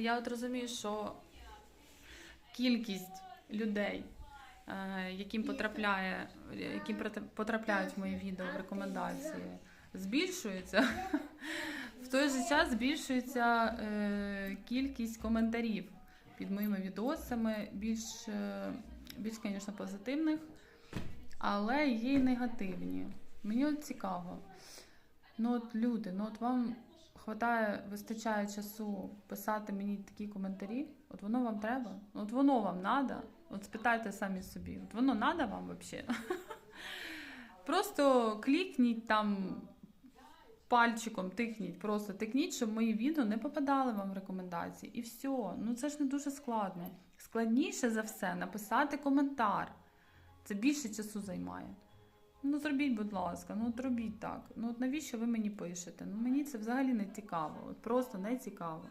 Я от розумію, що кількість людей, е, яким потрапляє, які потрапляють в мої відео в рекомендації, збільшується. В той же час збільшується е, кількість коментарів під моїми відосами, більш, е, більш, звісно, позитивних, але є й негативні. Мені от цікаво. Ну от люди, ну от вам хватає, вистачає часу писати мені такі коментарі, от воно вам треба, от воно вам надо. От спитайте самі собі, от воно надо вам взагалі? Просто клікніть там пальчиком, тикніть, просто тикніть, щоб мої відео не попадали вам в рекомендації. І все. Ну це ж не дуже складно. Складніше за все написати коментар. Це більше часу займає. Ну, зробіть, будь ласка, ну от робіть так. Ну от навіщо ви мені пишете? Ну мені це взагалі не цікаво. От просто не цікаво.